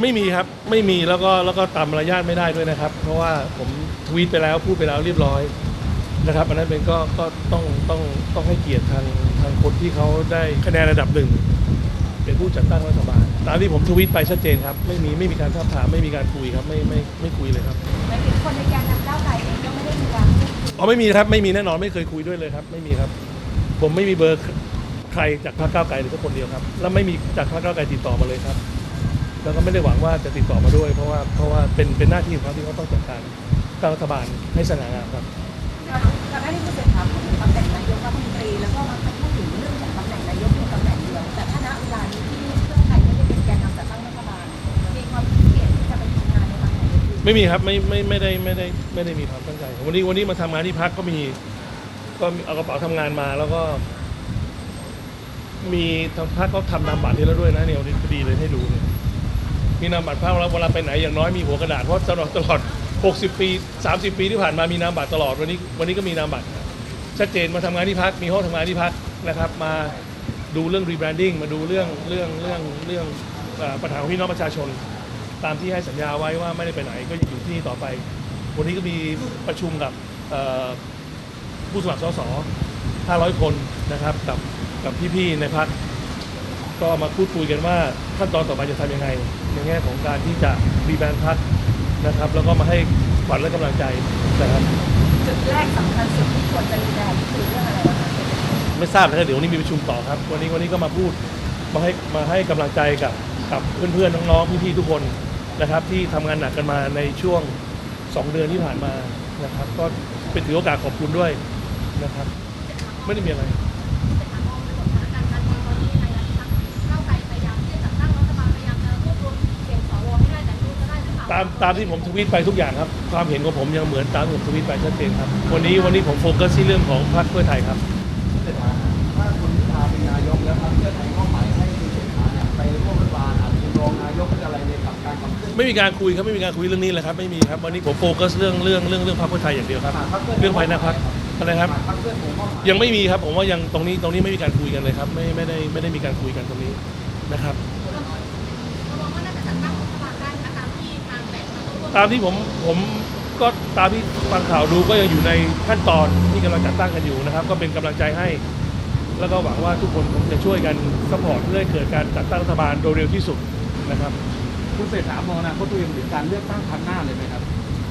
ไม่มีครับไม่มีแล้วก็แล้วก็ตามมารยาทไม่ได้ด้วยนะครับ เพราะว่าผมทวีตไปแล้วพูดไปแล้วเรียบร้อยนะครับอันนั้นเป็นก็ก็ต้องต้องต้องให้เกียรติทางทางคนที่เขาได้คะแนนระดับหนึ่งเป็นผู้จัดตั้งรัฐบาลตามที่ผมทวีตไปชัดเจนครับไม่มีไม่มีการท้าบทามไม่มีการคุยครับไม่ไม่ไม่คุยเลยครับหมายถึงคนในแกนนำก้าวไกลเองก็ไม่ได้มีการพูดคุยอ๋อไม่มีครับไม่มีแน่นอนไม่เคยคุยด้วยเลยครับ ไม่มีครับ ผมไม่มีเบอร์ใครจากพรรคก้าวไกลเลยสักคนเดียวครับ แล้วไม่มีจากพรรคก้าวไกลติดต่อมาเลยครับ แล้วก็ไม่ได้หวังว่าจะติดต่อมาด้วย เพราะว่าเพราะว่าเป็นเป็นหน้าที่ของเขาที่เขาต้องจัดการตั้งรัฐบาลให้สง่างามครับก่อนหน้านี้คุณเศรษฐาพูดถึงตำแหน่งนายกรัฐมนตรีแล้วก็มาพูดถึงเรื่องของตำแหน่งนายกเพียงตำแหน่งเดียวแต่ถ้าณเวลานี้ที่เพื่อไทยไม่ได้เป็นแกนนำจัดตั้งรัฐบาลมีความคิดเห็นที่จะไปทำงานในตำแหน่งอื่นไม่มีครับไม่ไม่ไม่ได้ไม่ได้ไม่ได้มีความตั้งใจวันนี้วันนี้มาทำงานที่พักก็มีก็เอากระเป๋าทำงานมาแล้วก็ มีทางพักเขาทำนามบัตรให้แล้วด้วยนะเนี่ยวันนี้พอดีเลยให้ดูเนี่ย มีนามบัตรพักแล้วเวลาไปไหนอย่างน้อยมีหัวกระดาษเพราะตลอดตลอด 60 ปี 30 ปีที่ผ่านมามีนามบัตรตลอดวันนี้วันนี้ก็มีนามบัตรชัดเจนมาทำงานที่พักมีห้องทำงานที่พักนะครับ มาดูเรื่องรีแบรนดิ้งมาดูเรื่องเรื่องเรื่องเรื่องอปัญหาของพี่น้องประชาชน ตามที่ให้สัญญาไว้ว่าไม่ได้ไปไหนก็อยู่ที่นี่ต่อไป วันนี้ก็มีประชุมกับผู้สมัครสส500 คนนะครับกับกับพี่ๆในพักก็มาพูดคุยกันว่าขั้นตอนต่อไปจะทำยังไง ในแง่ของการที่จะรีแบรนด์พักนะครับ แล้วก็มาให้ขวัญและกำลังใจนะครับจุดแรกสำคัญสุดที่ควรจะรีแบรนด์คือเรื่องอะไรนะคะไม่ทราบนะครับเดี๋ยววันนี้มีประชุมต่อครับ วันนี้วันนี้ก็มาพูดมาให้มาให้กำลังใจกับกับเพื่อนๆน้องๆพี่ๆทุกคนนะครับ ที่ทำงานหนักกันมาในช่วง 2 เดือนที่ผ่านมานะครับ ก็เป็นถือโอกาสขอบคุณด้วยนะครับ ไม่ได้มีอะไรตามตามที่ผมทวีตไปทุกอย่างครับ ความเห็นของผมยังเหมือนตามที่ผมทวีตไปชัดเจนครับ วันนี้วันนี้ผมโฟกัสที่เรื่องของพรรคเพื่อไทยครับเศรษฐาถ้าคุณพิธาเป็นนายกแล้วพรรคเพื่อไทยมอบหมายให้คุณเศรษฐาเนี่ยไปร่วมรัฐบาลอาจจะเป็นรองนายกหรืออะไรในกับการขับเคลื่อนไม่มีการคุยครับไม่มีการคุยเรื่องนี้เลยครับไม่มีครับวันนี้ผมโฟกัสเรื่องเรื่องเรื่องเรื่องพรรคเพื่อไทยอย่างเดียวครับ เรื่องภายในพรรคอะไรครับ พรรคเพื่อไทยมอบหมายยังไม่มีครับผมว่ายังตรงนี้ตรงนี้ไม่มีการคุยกันเลยครับ ไม่ไม่ได้ไม่ได้มีการคุยกันตรงนี้นะครับตามที่ผมผมก็ตามที่ฟังข่าวดูก็ยังอยู่ในขั้นตอนที่กำลังจัดตั้งกันอยู่นะครับ ก็เป็นกำลังใจให้ แล้วก็หวังว่าทุกคนคงจะช่วยกันสปอร์ตเพื่อให้เกิดการจัดตั้งรัฐบาลโดยเร็วที่สุดนะครับ คุณเศรษฐามองอนะเขาตัวเองถึงการเลือกตั้งครั้งหน้าเลยไหมครับ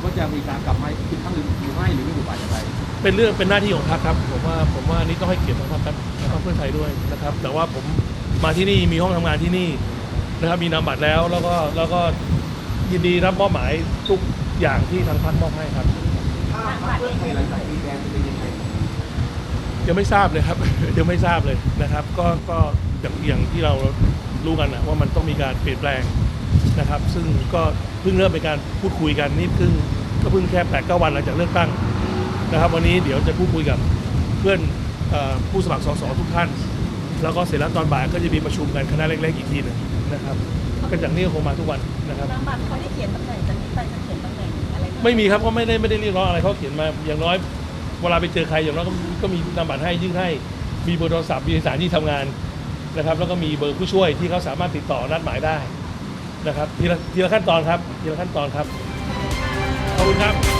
ว่าจะมีการกลับมาอีกครั้งหรือหรือไม่หรือไม่อยู่ฝ่ายใดเป็นเรื่องเป็นหน้าที่ของพรรคครับผมว่าผมว่านี่ต้องให้เกียรติทางพรรคครับทางพรรคเพื่อไทยด้วยนะครับ แต่ว่าผมมาที่นี่มีห้องทำงานที่นี่นะครับ มีนามบัตรแล้วแล้วก็แล้วก็ ยินดีรับมอบหมายทุกอย่างที่ทางพรรคมอบให้ครับถ้าพรรคเพื่อไทยหลังจากมีแดงจะเป็นยังไงยังไม่ทราบเลยครับ ยังไม่ทราบเลยนะครับ ก็ก็อย่างอย่างที่เรารู้กันนะว่ามันต้องมีการเปลี่ยนแปลงนะครับ ซึ่งก็เพิ่งเริ่มเป็นการพูดคุยกันนี่เพิ่งก็เพิ่งแค่แปดเก้าวันหลังจากเลือกตั้งนะครับ วันนี้เดี๋ยวจะพูดคุยกับเพื่อนเอ่อผู้สมัครสสทุกท่าน แล้วก็เสร็จแล้วตอนบ่ายก็จะมีประชุมกันคณะเล็กๆอีกทีหนึงนะครับ ก็จากนี้ก็คงมาทุกวันนะครับนามบัตรเขาได้เขียนตำแหน่งจากนี้ไปจะเขียนตำแหน่งอะไรบ้างไม่มีครับก็ไม่ได้ไม่ได้เรียกร้องอะไรเขาเขียนมาอย่างน้อยเวลาไปเจอใครอย่างน้อยก็ก็มีนามบัตรให้ยื่นให้ มีเบอร์โทรศัพท์มีสถานที่ทำงานนะครับ แล้วก็มีเบอร์ผู้ช่วยที่เขาสามารถติดต่อนัดหมายได้นะครับทีละทีละขั้นตอนครับทีละขั้นตอนครับขอบคุณครับ